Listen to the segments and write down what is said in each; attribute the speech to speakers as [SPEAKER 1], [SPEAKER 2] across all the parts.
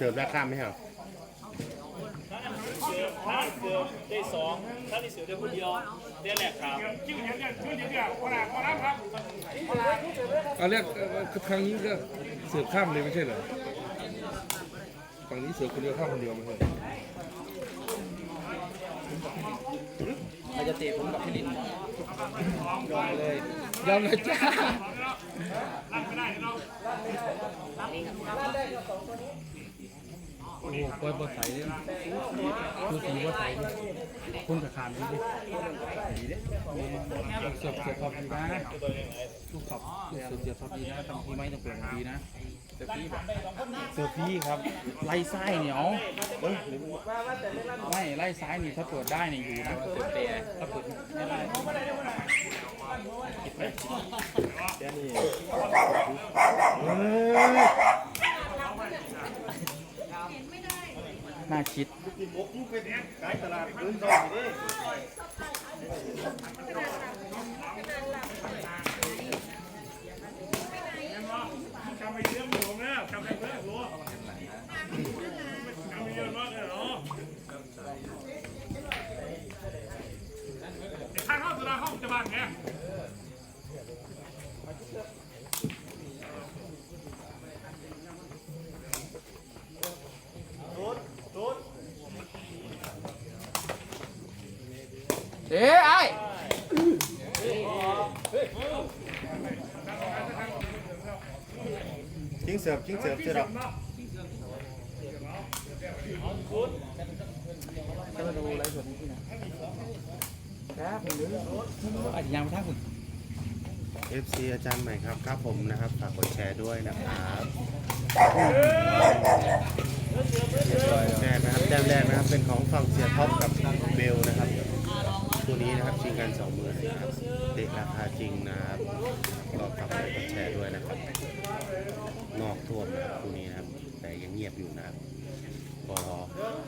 [SPEAKER 1] เสิร์ฟราคาไหมครับ
[SPEAKER 2] เสือถ้าเสือได้สองถ้าได้เสือได้คนเดียวได้แหลกครับ
[SPEAKER 3] เอาเรียกเอ่อครั้งนี้ก็เสือกข้ามเลยไม่ใช่เหรอฝั่งนี้เสือกคนเดียวข้ามคนเดียวไม่ใช่เหรอ
[SPEAKER 4] เราจะเตะผมกับพี่ลิน
[SPEAKER 3] ยอมเลยยอมเลยจ้าโอ้ โหปล่อยบอใส่เลยดูสีบอใส่เลยคุณกับขามดีดิดีเด้เสือกเสือกขอดีนะลูกขอบเสือกเสือกขอดีนะทำที่ไม่ต้องเปลี่ยนดีนะ
[SPEAKER 4] เตะพี่
[SPEAKER 3] เสือพี่ครับ ไล่ไส้เหนียวไม่ไล่ซ้ายนี่ถ้าเปิดได้นี่อยู่นะ
[SPEAKER 4] เตะเตะ
[SPEAKER 3] ถ้าเปิดไม่ได้เดี๋ยวนี่ น่าคิด
[SPEAKER 2] จำไปเรื่องหลวงแล้วจำไปเรื่องหลวงจำไปเรื่องมากเลยเหรอทางห้องตุลาห้องจะบ้านไง
[SPEAKER 4] เอ๊ะไอ้
[SPEAKER 1] ชิงเสิร์ฟชิงเสิร์ฟเสิร์ฟเรา
[SPEAKER 4] จะมาดูไลฟ์สดนี้ที่ไหนครับผมหรือ
[SPEAKER 3] อาจจะยังไม่ท่าคุณ
[SPEAKER 1] เอฟซีอาจารย์ใหม่ครับครับผมนะครับฝากกดแชร์ด้วยนะครับแชร์นะครับแต้มแรกนะครับเป็นของฝั่งเสียท็อปกับเบลนะครับ นี้นะครับชิงกันสองมือนะครับเตะราคาจริงนะครับก็ฝากกดไลค์กดแชร์ด้วยนะครับ นอกท่วมนะครับคู่นี้นะครับ แต่ยังเงียบอยู่นะครับก็รอ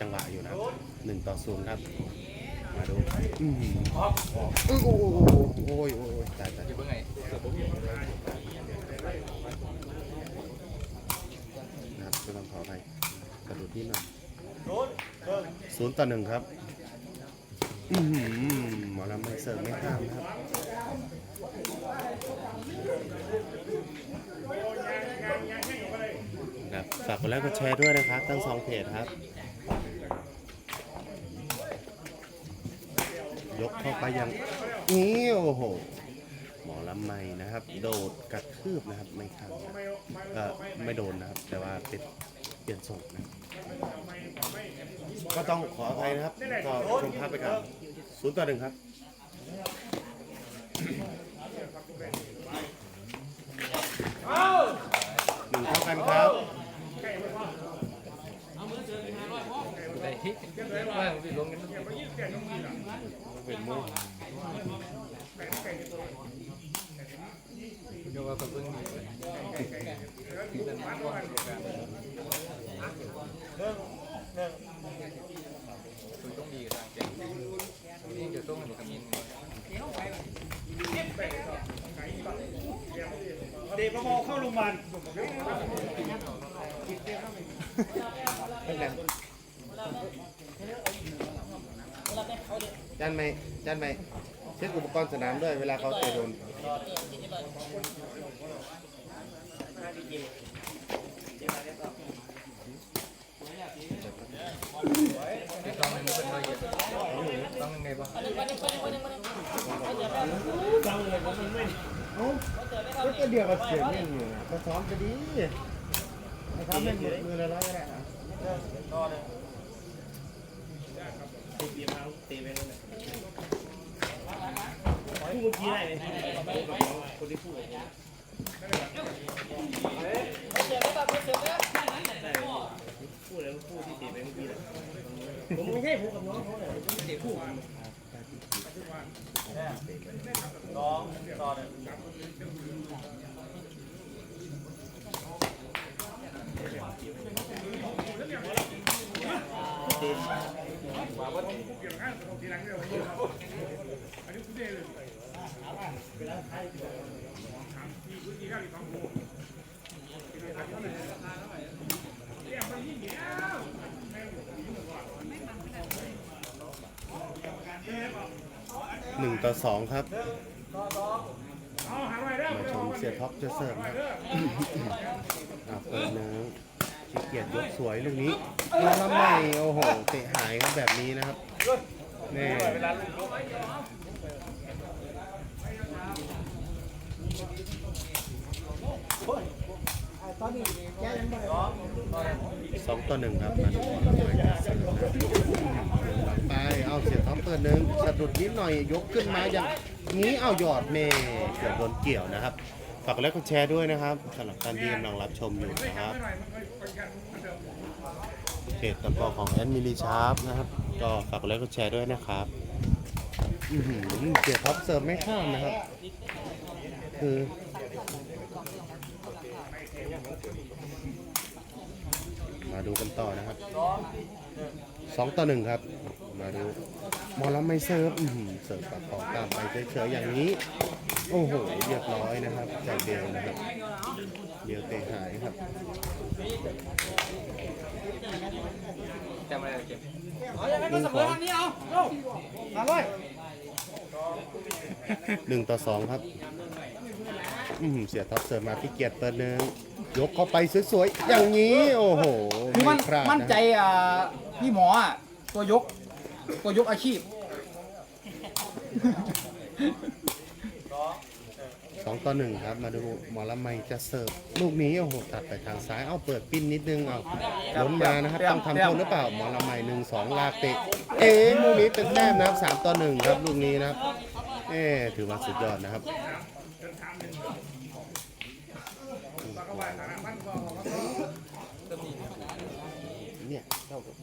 [SPEAKER 1] จังหวะอยู่นะครับหนึ่งต่อศูนย์ครับ มาดูอือหือโอ้โหโอ้ยโอ้ยตายตาย
[SPEAKER 4] จะเพิ่งไงเสือผม
[SPEAKER 1] นะครับก็ต้องขอไปกระดูที่หน่อยศูนย์ต่อหนึ่งครับ อือหือหมอลำไม่เสิร์ฟไม่ข้ามนะครับครับฝากกดไลค์กดแชร์ด้วยนะครับ ทั้งสองเพจครับ ยกเข้าไปยังนี่โอ้โหหมอลำไม่นะครับ โดดกระทืบนะครับ ไม่ข้ามนะเออไม่โดนนะครับ แต่ว่าเป็นเปลี่ยนส่งนะ ก็ต้องขออภัยนะครับก็ชมภาพไปก่อนศูนย์ต่อหนึ่งครับหนึ่งเท่ากันครับ
[SPEAKER 4] ได้ว่าผมลงกัน
[SPEAKER 1] เป็นมู
[SPEAKER 4] เดี๋ยวว่าเพิ่งมีคุณต้องดีกับทางแกนี่เดี๋ยวต้องอยู่กับมิน
[SPEAKER 2] เด็กพอเข้าโรงพยาบาล
[SPEAKER 1] เป็นไง จันไหมจันไหมเช็คอุปกรณ์สนามด้วยเวลาเขาเตะโดน
[SPEAKER 4] ต้องมันเป็นละเอียดต้องยังไงบ้าง
[SPEAKER 1] ก็เดียวกับเสียงนี่อยู่นะก็ซ้อมจะดีนะครับไม่หมดมือละร้อยก็ได้ต่อเลยเตะ
[SPEAKER 2] ผู้เมื่อกี้ได้ไหมคนที่พูดพูดแล้วพูดที่เตะไปเมื่อกี้แหละผมไม่ใช่ผมกับน้องเขาเลยเตะคู่กัน สองต่อหนึ่ง
[SPEAKER 1] หนึ่งต่อสองครับ มาชมเสียท็อปจะเสิร์ฟครับอะเปิดเนื้อขี้เกียจยกสวยลูกนี้แล้วทำไมโอ้โหเตะหายครับแบบนี้นะครับนี่สองต่อหนึ่งครับมาดูบอลเลยครับเสิร์ฟนะ ไปเอาเสียท็อปเปิดหนึ่งสะดุดนิดหน่อยยกขึ้นมาอย่างนี้เอาหยอดเมเกือบโดนเกี่ยวนะครับฝากกดไลค์กดแชร์ด้วยนะครับสำหรับท่านที่กำลังรับชมอยู่นะครับเพจตะกอของแอดมิลีชาร์ปนะครับ ก็ฝากกดไลค์กดแชร์ด้วยนะครับอือหือเสียท็อปเสิร์ฟไม่ข้ามนะครับ คือมาดูกันต่อนะครับสองต่อหนึ่งครับ มาดูหมอลำไม่เสิร์ฟอื้อหือเสิร์ฟกับของตามไปเฉยๆอย่างนี้ โอ้โหเรียบร้อยนะครับจากเบลนะครับเบลเตะหายครับ
[SPEAKER 5] จำอะไรเก็บ
[SPEAKER 1] หนึ่งของหนึ่งต่อสองครับ อืมเสียท็อปเสิร์ฟมาพี่เกียรติเปิดหนึ่งยกเข้าไปสวยๆอย่างนี้ โอ้โห
[SPEAKER 3] คือมัน
[SPEAKER 1] ไพลาดะ
[SPEAKER 3] มั่นใจอ่าพี่หมออะตัวยก ตัวยกอาชีพ
[SPEAKER 1] สองต่อหนึ่งครับ มาดูหมอลำไมจะเสิร์ฟลูกนี้โอ้โหตัดไปทางซ้ายเอาเปิดปิ้นนิดนึงเอาล้นมานะครับต้องทำโทษหรือเปล่าหมอลำไมหนึ่งสองลากเตะเอ๊ะลูกนี้เป็นแต้มนะครับสามต่อหนึ่งครับลูกนี้นะครับเอ๊ะถือว่าสุดยอดนะครับเนี่ยเท่ากับ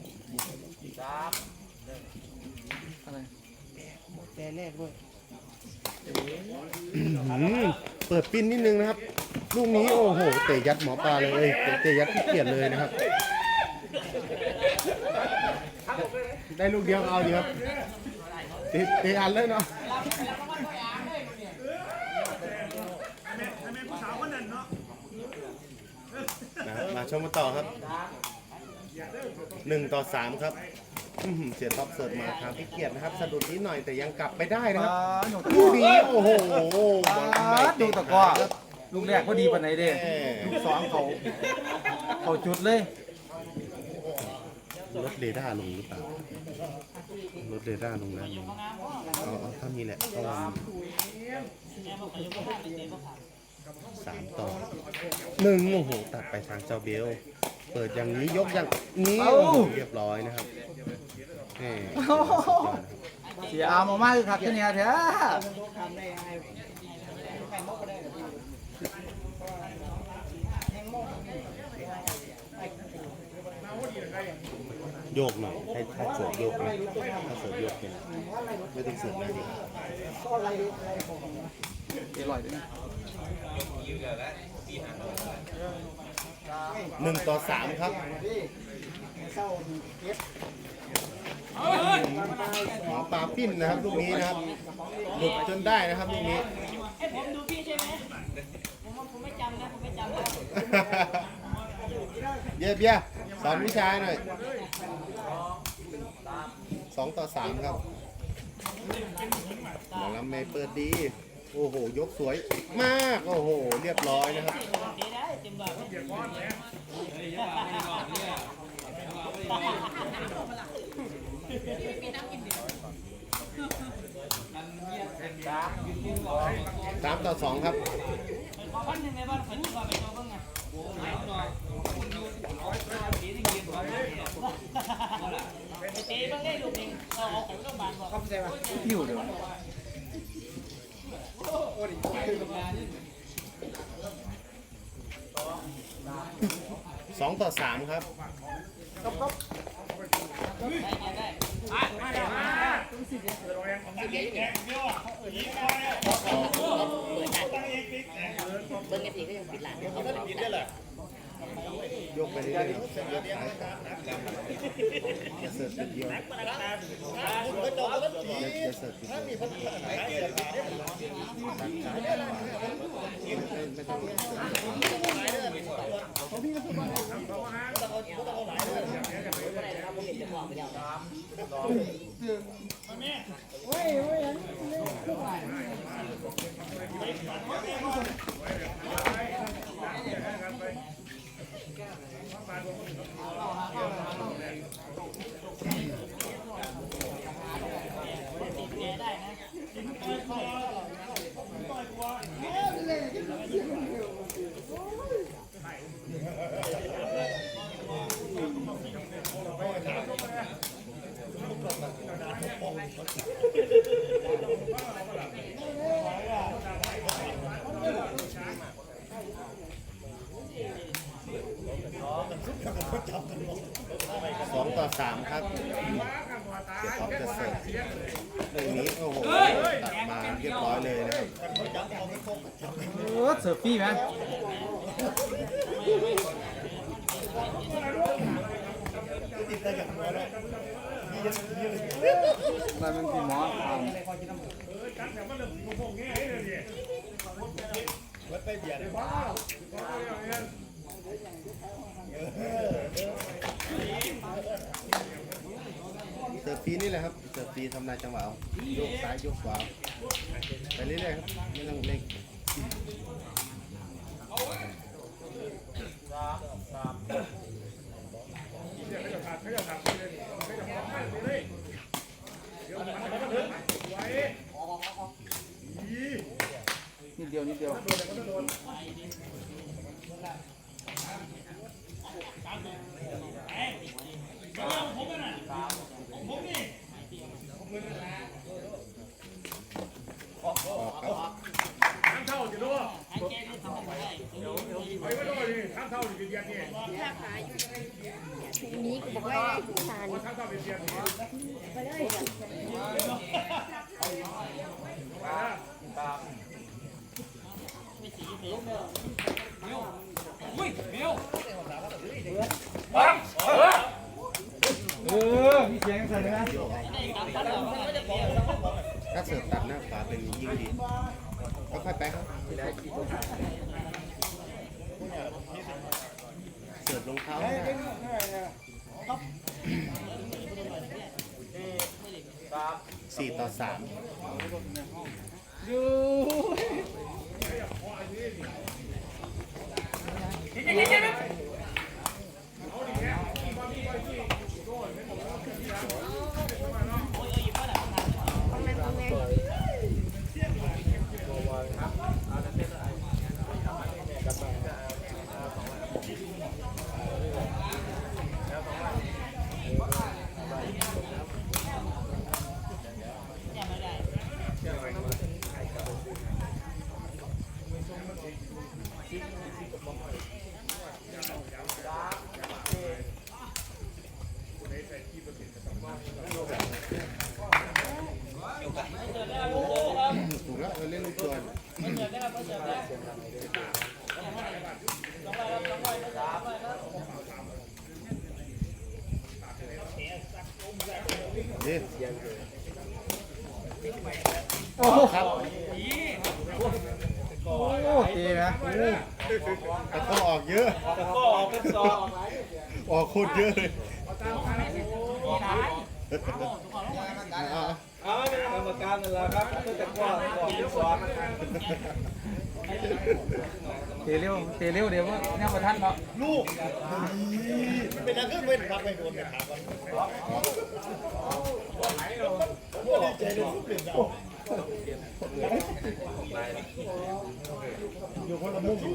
[SPEAKER 1] แต่แรกด้วยเปิดปิ้นนิดนึงนะครับ ลูกนี้โอ้โห เตะยัดหมอปลาเลยเอ้ยเตะยัดขี้เกียจเลยนะครับ ได้ลูกเดียวเอาดีครับ เตะเตะอันเลยเนาะนะครับมาชมกันต่อครับหนึ่งต่อสามครับ อื้อหือเสียท็อปเสิร์ฟมาทางพี่เกียรตินะครับสะดุดนิดหน่อยแต่ยังกลับไปได้นะครับ
[SPEAKER 3] หนู
[SPEAKER 1] ลูกนี้โอ้โหบอลไม่
[SPEAKER 3] ดู
[SPEAKER 1] เตะ
[SPEAKER 3] ตะกร้อ
[SPEAKER 1] ครับ
[SPEAKER 3] ลูกแรกพอดีปานไหนเด้
[SPEAKER 1] แม่
[SPEAKER 3] ลูกสองเขาเขาจุดเลย
[SPEAKER 1] รถเรดาร์ลงหรือเปล่ารถเรดาร์ลงแล้วลงเอาเอาถ้ามีแหละเพราะว่าสามต่อหนึ่งโอ้โห ตัดไปทางเจ้าเบล เปิดอย่างนี้ยกอย่างนี้โอ้โหเรียบร้อยนะครับ แหม่
[SPEAKER 3] เสียอามมากคือครับที่เนี่ยแท้
[SPEAKER 1] โยกหน่อยให้ถ้าเสิร์ฟโยกนะถ้าเสิร์ฟโยกเป็นไม่ต้องเสิร์ฟหน้าดี
[SPEAKER 3] อร่อยด้วยนะ
[SPEAKER 1] หนึ่งต่อสามครับ หมอปลาปิ้นนะครับลูกนี้นะครับหลุดจนได้นะครับลูกนี้
[SPEAKER 2] ให้ผมดูพี่ใช่ไหมผมว่าผมไม่จำนะผมไม่จำนะ
[SPEAKER 1] เยี่ยมเยี่ยมสอนวิชาหน่อยสองต่อสามครับหมอลำเมย์เปิดดี โอ้โห ยกสวยมาก โอ้โห เรียบร้อยนะครับ สามต่อสองครับ
[SPEAKER 2] ขอพันหนึ่งในบ้านขอยี่สิบเป็นตัวเพิ่งไงเตะบ้างได้ลูกหนึ่งเอาออกของโรงพยาบาลบอก
[SPEAKER 3] พิ้วเดี๋ยว
[SPEAKER 1] สองต่อสามครับ
[SPEAKER 2] เบิ้งกันสีก็ยังปิดหลังเขา
[SPEAKER 1] ยกไปเรื่อยๆเส้นยกซ้ายจะเสิร์ฟจุดเดียวจะจะเสิร์ฟจุดเดียวตัดซ้ายตัดขวาไม่ไม่ต้อง ก้วเลย สองต่อสามครับเสียท็อปจะเสิร์ฟเรื่องนี้โอ้โหตัดมาเรียบร้อยเลยนะครับ
[SPEAKER 3] เออเสิร์ฟฟรีไหมมันเป็นพี่หมออ่า
[SPEAKER 1] ปีนี่แหละครับเสิร์ฟตีทำลายจังหวะเอาโยกซ้ายโยกขวาไปเรื่อยๆครับไม่ต้องเร่ง
[SPEAKER 3] นิดเดียวนิดเดียว
[SPEAKER 1] ออกครับ
[SPEAKER 6] ข้างเท่าจะดูไปไม่ดูนี่ข้างเท่าจะเย็นนี่
[SPEAKER 7] นี้ก็บอกว่าทาน
[SPEAKER 6] ข้างเท่าเป็นเย็นนี่
[SPEAKER 3] เออมี เสียงใส่ไหม
[SPEAKER 1] โยกเอาถ้าเสิร์ฟตัดหน้าขวาเป็นยิ่งดีก็ค่อยไปครับเสิร์ฟลงเท้าสี่ต่อสามถูกแล้วเราเล่นลูกจวนเดี๋ยว
[SPEAKER 3] โอ้โห
[SPEAKER 1] ครับ
[SPEAKER 3] โอ้ตีนะ
[SPEAKER 1] แต่ก็ออกเยอะ
[SPEAKER 5] แต่ก็ออกเป็นสอง
[SPEAKER 1] ออกโคตรเยอะเลยเอา
[SPEAKER 5] เอาไม่เป็นกรรมการนั่นแหละครับแต่ก็ออกเป็นสอง
[SPEAKER 3] เตะเร็วเดี๋ยวเนี่ยมาทันเนาะ
[SPEAKER 6] เป็นอะไรขึ้นเป็นรับไปโดนนะครับวกดีใจเลยทุกเรื่องเราอยู่คนละมุมอยู่
[SPEAKER 1] อง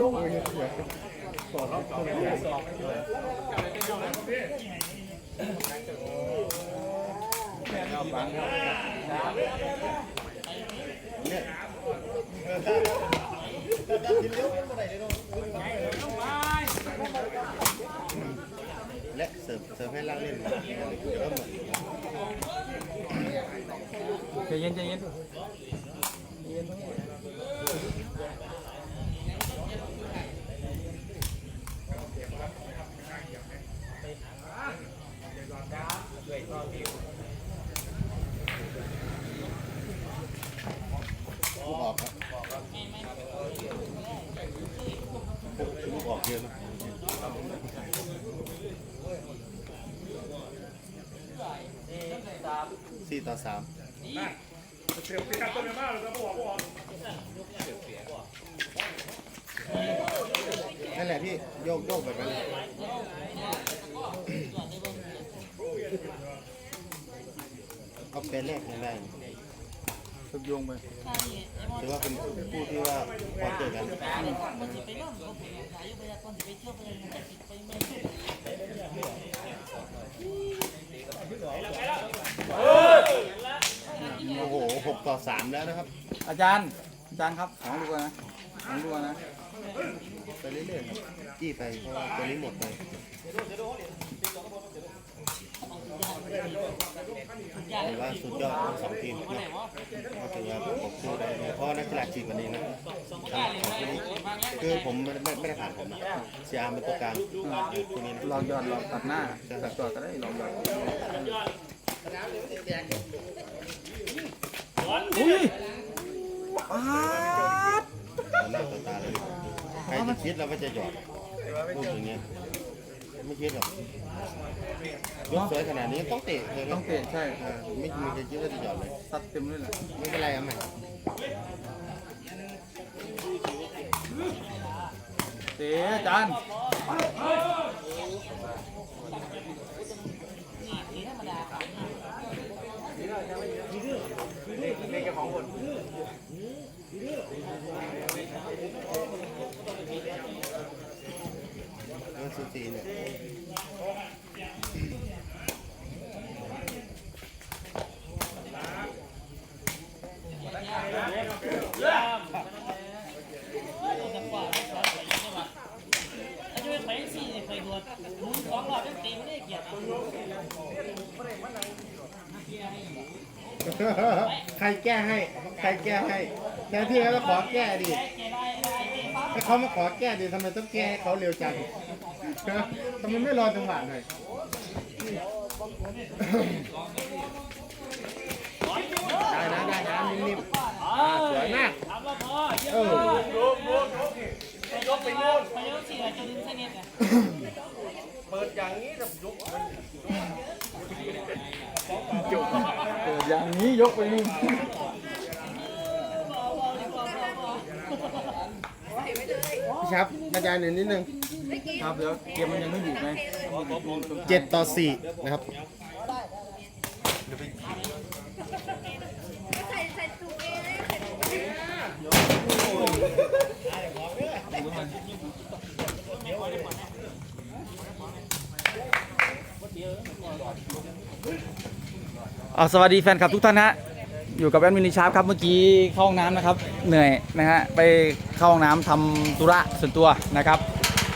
[SPEAKER 1] ลูกเองเสียสอนรับคนเดียวเนี่ย และเสิร์ฟเสิร์ฟให้ล่างเล่นเดี๋ยวก็หมด
[SPEAKER 3] ใจเย็นใจเย็น
[SPEAKER 1] ลูกออกครับลูกออกเยอะนะ สี่ต่อสามนั่นแหละพี่โยกโยกแบบนั้นเอาเป็นแรกยังได้
[SPEAKER 3] สุดโยงไป
[SPEAKER 1] ถือว่าเป็นผู้ที่ว่าพอเจอกัน
[SPEAKER 2] มันจะไปเริ่มเขาไปหลายไปก่อนจะไปเที่ยวไปมันจะติดไปเมื่อ
[SPEAKER 1] โอ้โหหก ต่อสามแล้วนะครับ
[SPEAKER 3] อาจารย์ อาจารย์ครับของดูก่อนนะของดูก่อนนะ
[SPEAKER 1] ไปเรื่อยๆครับจี้ไปเพราะว่าตัวนี้หมดไปถือว่าสุดยอดทั้งสองทีมนะก็ถือว่าผมสู้ได้เลยเพราะว่านักกีฬาจีนวันนี้นะคือผมไม่ไม่ไม่ได้ผ่านผมนะเสียอาร์มเป็นตัวกลางตัวนี้นะ
[SPEAKER 3] หลอกหยอดหลอกตัดหน้าตัดตัวก็ได้หลอกหยอด อุ้ยปาด
[SPEAKER 1] ต่อหน้าต่อตาเลยใครจะคิดเราก็จะหยอดลูกอย่างเงี้ยไม่คิดหรอกยกสวยขนาดนี้ต้องเตะเลยนะ
[SPEAKER 3] ต้องเตะใช่
[SPEAKER 1] อ่าไม่มีใครคิดว่าจะหยอดเลย
[SPEAKER 3] ตัดเต็มเลยแหละ
[SPEAKER 1] ไม่เป็นไรเอาใหม่
[SPEAKER 3] เตะอาจารย์
[SPEAKER 1] เนี่ย
[SPEAKER 2] อายุไปสี่ไปบวชมึงสองรอบยังตีไม่ยรติ
[SPEAKER 1] ใครแก้ให้ ใครแก้ให้แทนที่เขาจะขอแก้ดิ
[SPEAKER 2] เกียรติได้ได้ตีปั๊บ
[SPEAKER 1] ถ้าเขามาขอแก้ดิทำไมต้องแก้ให้เขาเร็วจังทำไมไม่รอจังหวะหน่อยได้นะได้นะนิ่มๆสวยมาก
[SPEAKER 2] ถามว่าพอเยอะ
[SPEAKER 1] เออ
[SPEAKER 2] ไปยกไปโน่นไปยกสี่จะดึงเส้นเน็ตอะ
[SPEAKER 3] เปิดอย่างนี้ยกไปนี่
[SPEAKER 1] พี่ชับกระจายหนึ่งนิดนึง
[SPEAKER 3] ครับเดี๋ยวเกมมันยังไม่หยุดไง
[SPEAKER 1] เจ็ดต่อสี่นะครับ
[SPEAKER 6] ใส่ใส่ถุงเองใส่ถุง เอา
[SPEAKER 3] สวัสดีแฟนคลับทุกท่านฮะอยู่กับแอดมินิชาร์ปครับเมื่อกี้เข้าห้องน้ำนะครับ เหนื่อยนะฮะไปเข้าห้องน้ำทำธุระส่วนตัวนะครับ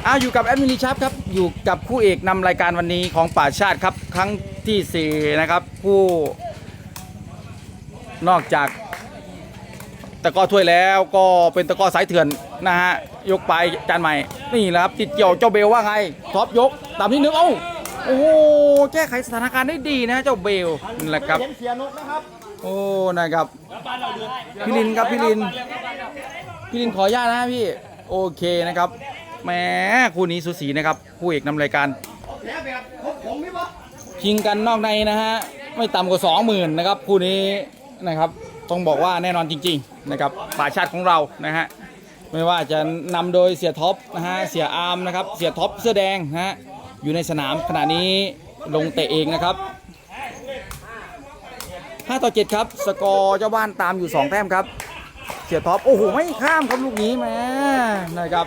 [SPEAKER 3] อ้าวอยู่กับแอดมินิชาร์ปครับอยู่กับคู่เอกนำรายการวันนี้ของป่าชาติครับครั้งที่สี่นะครับผู้นอกจากตะก้อถ้วยแล้วก็เป็นตะก้อสายเถื่อนนะฮะยกไปจานใหม่นี่แหละครับติดเกี่ยวเจ้าเบลว่าไงท็อปยกตามที่นึกเอ้า โอ้โหแก้ไขสถานการณ์ได้ดีนะเจ้าเบลนั่นแหละครับ
[SPEAKER 1] เห็นเสียนุชนะครับ
[SPEAKER 3] โอ้นะครับ พี่ลินครับพี่ลิน พี่ลินขออนุญาตนะพี่ โอเคนะครับ แหมคู่นี้สูสีนะครับคู่เอกนำรายการ
[SPEAKER 1] แล้วแบบผมนี่ปะ
[SPEAKER 3] ชิงกันนอกในนะฮะ ไม่ต่ำกว่า 20,000นะครับคู่นี้นะครับ ต้องบอกว่าแน่นอนจริง ๆ นะครับป่าชาติของเรานะฮะ ไม่ว่าจะนำโดยเสียท็อปนะฮะ เสียอาร์มนะครับ เสียท็อปเสื้อแดงนะฮะ อยู่ในสนามขณะนี้ลงเตะเองนะครับ 5 ต่อ 7 ครับ สกอร์เจ้าบ้านตามอยู่ 2 แต้มครับ เสียท็อป โอ้โห ไม่ข้ามครับลูกนี้แม่นะครับ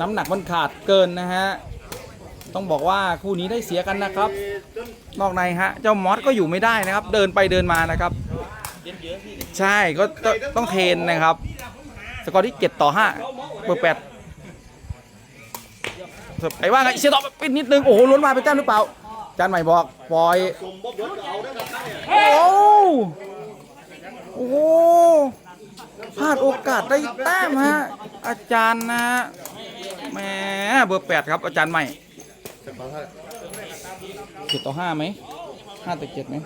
[SPEAKER 3] น้ำหนักมันขาดเกินนะฮะ ต้องบอกว่าคู่นี้ได้เสียกันนะครับ นอกในฮะ เจ้ามอสก็อยู่ไม่ได้นะครับ เดินไปเดินมานะครับ ใช่ก็ต้องเทนนะครับ สกอร์ที่ 7 ต่อ5เบอร์8 ไอ้ว่าไงเสียต่อไปนิดนึง โอ้โหล้นมาเป็นแต้มหรือเปล่าจานใหม่บอกปล่อย โอ้โอ้โหพลาดโอกาสได้แต้มฮะ อาจารย์นะแหมเบอร์แปดครับ อาจารย์ใหม่
[SPEAKER 1] เจ็
[SPEAKER 3] ดต่อห้าไหมห้าต่อเจ็ดไหม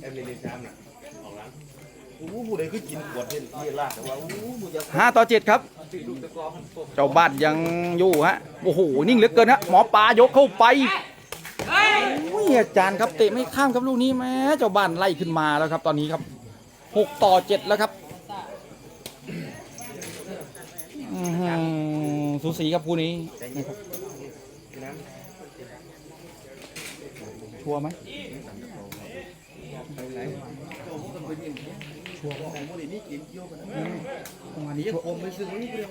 [SPEAKER 1] แอมเบลินชามน่ะของร้านโอ้โหผู้ใดคือกินขวดเห็นที่ลาดแต่ว่าโอ้โหมึงจะ
[SPEAKER 3] ห้าต่อเจ็ดครับเจ้าบ้านยังอยู่ฮะ โอ้โห นิ่งเหลือเกินฮะ หมอปลายกเข้าไปโอ้ยอาจารย์ครับเตะไม่ข้ามครับลูกนี้แม้เจ้าบ้านไล่ขึ้นมาแล้วครับ ตอนนี้ครับหกต่อเจ็ดแล้วครับอื้อหือสูสีครับคู่นี้นะครับชัวร์ไหม ตรงนี้ชัวร์ตร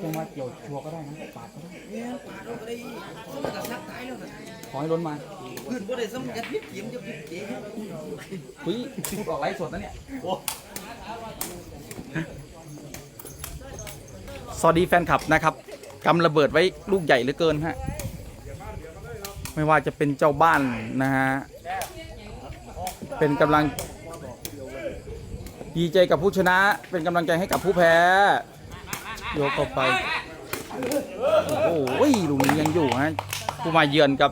[SPEAKER 3] งมาเกี่ยวชัวร์ก็ได้นะปาดก็ได้วขอให้ล้นมา
[SPEAKER 2] ขึ้นบ่ได้สำกัดนิดเดียวจะพิเศษ
[SPEAKER 3] เฮ้ยพูดออกไลฟ์สดนะเนี่ยสวัสดีแฟนคลับนะครับกำระเบิดไว้ลูกใหญ่เหลือเกินฮะไม่ว่าจะเป็นเจ้าบ้านนะฮะเป็นกำลัง ดีใจกับผู้ชนะ เป็นกำลังใจให้กับผู้แพ้โยกเข้าไป โอ้โหลุงนี้ยังอยู่ฮะผู้มาเยือนกับ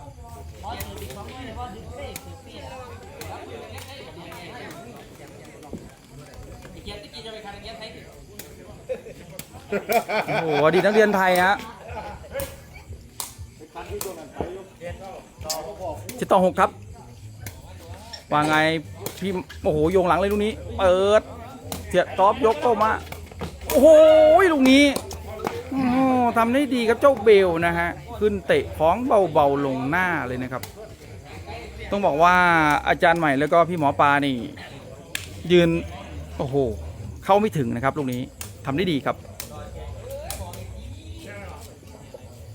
[SPEAKER 3] โอ้โหอดีตนักเรียนไทยฮะเจ็ดต่อหกครับ ว่าไง พี่ โอ้โห โยงหลังเลยลูกนี้ เปิด เสียท็อปยกเข้ามา โอ้โหลูกนี้โอ้ทำได้ดีครับเจ้าเบลนะฮะ ขึ้นเตะของเบาๆลงหน้าเลยนะครับ ต้องบอกว่าอาจารย์ใหม่แล้วก็พี่หมอปลานี่ ยืน โอ้โห เข้าไม่ถึงนะครับลูกนี้ทำได้ดีครับ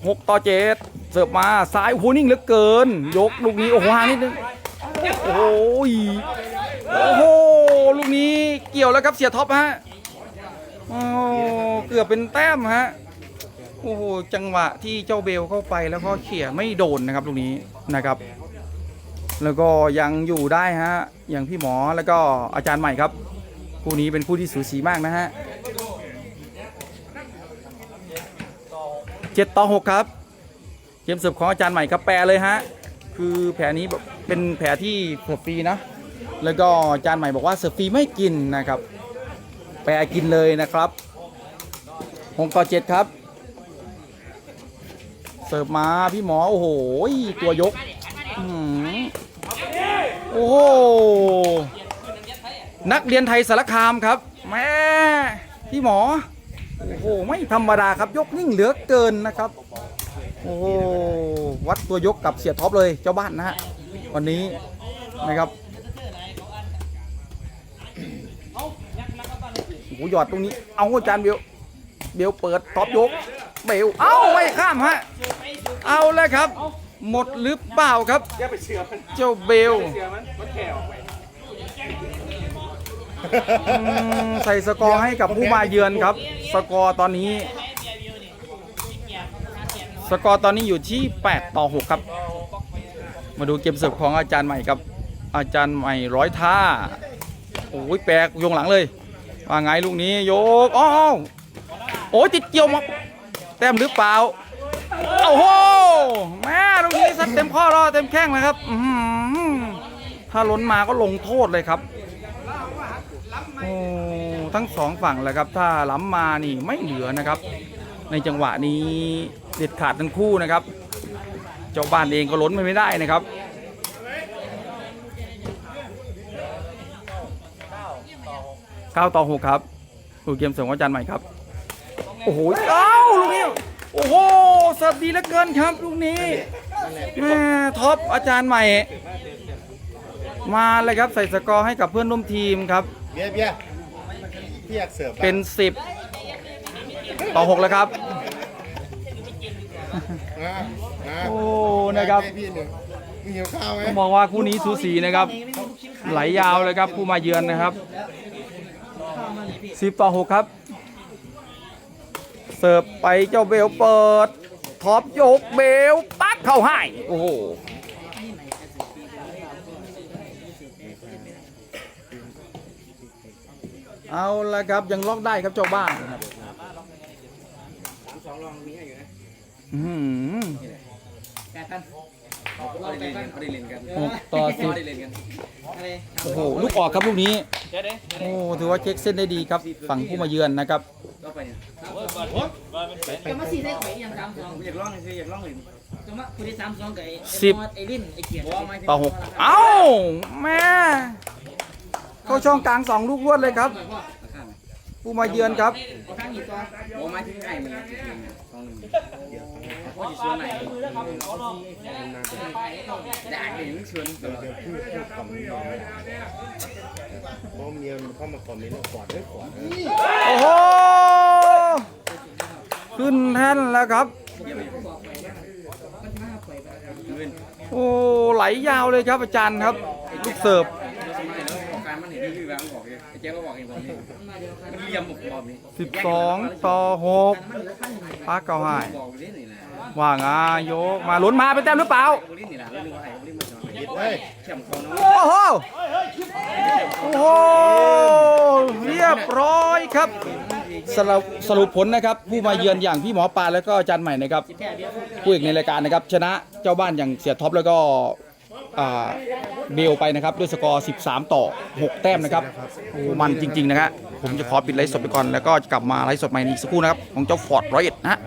[SPEAKER 3] หกต่อเจ็ดเสิร์ฟมาซ้ายโอ้โหนิ่งเหลือเกิน ยกลูกนี้ โอ้โหห่างนิดนึง โอ้โห โอ้โหลูกนี้เกี่ยวแล้วครับเสียท็อปฮะโอ้เกือบเป็นแต้มฮะโอ้โหจังหวะที่เจ้าเบลเข้าไปแล้วก็เขี่ยไม่โดนนะครับลูกนี้นะครับ แล้วก็ยังอยู่ได้ฮะอย่างพี่หมอแล้วก็อาจารย์ใหม่ครับคู่นี้เป็นคู่ที่สูสีมากนะฮะเจ็ดต่อหกครับเกมเสิร์ฟของอาจารย์ใหม่ครับแปลเลยฮะคือแผลนี้เป็นแผลที่เสิร์ฟฟรีนะ แล้วก็จารย์ใหม่บอกว่าเสิร์ฟฟรีไม่กินนะครับ แปลกินเลยนะครับหกต่อเจ็ดครับ เสิร์ฟมาพี่หมอโอ้โหตัวยกอโอ้โหนักเรียนไทยสารคามครับแม่พี่หมอโอ้โหไม่ธรรมดาครับยกนิ่งเหลือเกินนะครับโอ้วัดตัวยกกับเสียท็อปเลยเจ้าบ้านนะฮะวันนี้นะครับ หหยอดตรงนี้ เอาอาจารย์เบลเบลเปิดท็อปยก เบลเอ้าไม่ข้ามฮะ เอาแล้วครับ หมดหรือเปล่าครับเจ้าเบลอืมใส่สกอร์ให้กับผู้มาเยือนครับ สกอร์ตอนนี้ สกอร์ตอนนี้อยู่ที่ 8 ต่อ 6 ครับ มาดูเกมเสิร์ฟของอาจารย์ใหม่ครับ อาจารย์ใหม่ร้อยท่า โอ้ยแปลกยงหลังเลย ว่าไงลูกนี้โยกอ้าวโอ้ยติดเกี่ยวมาแต้มหรือเปล่าโอ้โหแม่ลูกนี้ซัดเต็มข้อรอเต็มแข้งเลยครับอืถ้าล้นมาก็ลงโทษเลยครับโอ้ทั้งสองฝั่งแหละครับ ถ้าล้ำมานี่ไม่เหลือนะครับ ในจังหวะนี้เด็ดขาดทั้งคู่นะครับ เจ้าบ้านเองก็ล้นไปไม่ได้นะครับ เก้าต่อหกครับดูเกมเสริมของอาจารย์ใหม่ครับ โอ้โหเอ้าลูกนี้โอ้โหเสิร์ฟดีเหลือเกินครับลูกนี้แม่ท็อปอาจารย์ใหม่ มาเลยครับใส่สกอร์ให้กับเพื่อนร่วมทีมครับ
[SPEAKER 1] เบียร์เบียร์พี่อยากเสิร์ฟบ้าง
[SPEAKER 3] เป็น 10 ต่อ 6 แล้วครับ
[SPEAKER 1] อ่าอ่า
[SPEAKER 3] โอ้นะครับ
[SPEAKER 1] ให้พี่หนึ่งมึงหิวข้าวไหม
[SPEAKER 3] ต้องบอกว่าคู่นี้สูสีนะครับ ไหลยาวเลยครับผู้มาเยือนนะครับ สิบต่อหกครับ เสิร์ฟไปเจ้าเบลเปิด ท็อปยกเบลปั๊บเข้าให้โอ้โหเอาละครับ ยังล็อกได้ครับเจ้าบ้านครับ
[SPEAKER 5] อืม เราแปดพันเขาได้เล่นกัน
[SPEAKER 3] หกต่อสิบ
[SPEAKER 5] ได้เล่นกันอะไร
[SPEAKER 3] โอ้โหลูกออกครับลูกนี้โอ้ถือว่าเช็คเส้นได้ดีครับ ฝั่งผู้มาเยือนนะครับ
[SPEAKER 5] ก็ไปเนี่ย
[SPEAKER 2] จะมาสี่ได้ข่อยยังสามสอง
[SPEAKER 5] ผมอยากร้องเลยอยากร้องเลย
[SPEAKER 2] จะมาคุณได้สามสองกับไอ้
[SPEAKER 3] สิบ
[SPEAKER 2] ไอ้ลิ้นไอ้เกียรติ
[SPEAKER 3] ต่อหกเอ้าแม่เข้าช่องกลางสองลูกรวดเลยครับ
[SPEAKER 5] ราคาไหม
[SPEAKER 3] ผู้มาเยือนครับ
[SPEAKER 2] ข้างอีกตัว
[SPEAKER 5] โอ้ไม่ถึงไอ้มันนะสองหนึ่ง ว่าจะชวนไหนได้เห็นชวนตลอด
[SPEAKER 1] พูดพูดคำนี้เพราะเมียมันเข้ามาคอมเมนต์กอดด้วยกอด
[SPEAKER 3] โอ้โหขึ้นแท่นแล้วครับ โอ้ไหลยาวเลยครับอาจารย์ครับลูกเสิร์ฟ
[SPEAKER 5] การมันเห็นที่แบบบองตรงนี้มันเลี่ยมหมดรอบนี้
[SPEAKER 3] 12ต่อ6พักเก่าหาย
[SPEAKER 5] บอกเลยนี่แหละ
[SPEAKER 3] ว่าไงโยกมาลุ้นมาเป็นแต้มหรือเปล่าโอ้โหโอ้โหเรียบร้อยครับสรุปสรุปผลนะครับ ผู้มาเยือนอย่างพี่หมอปลาแล้วก็อาจารย์ใหม่นะครับผู้เอกในรายการนะครับ ชนะเจ้าบ้านอย่างเสียท็อปแล้วก็เบลไปนะครับ ด้วยสกอร์ 13 ต่อ 6 แต้มนะครับโอ้มันจริง ๆ นะครับผมจะขอปิดไลฟ์สดไปก่อน แล้วก็กลับมาไลฟ์สดใหม่นอีกสักครู่นะครับ ของเจ้าฟอร์ดร้อยเอ็ดนะฮะ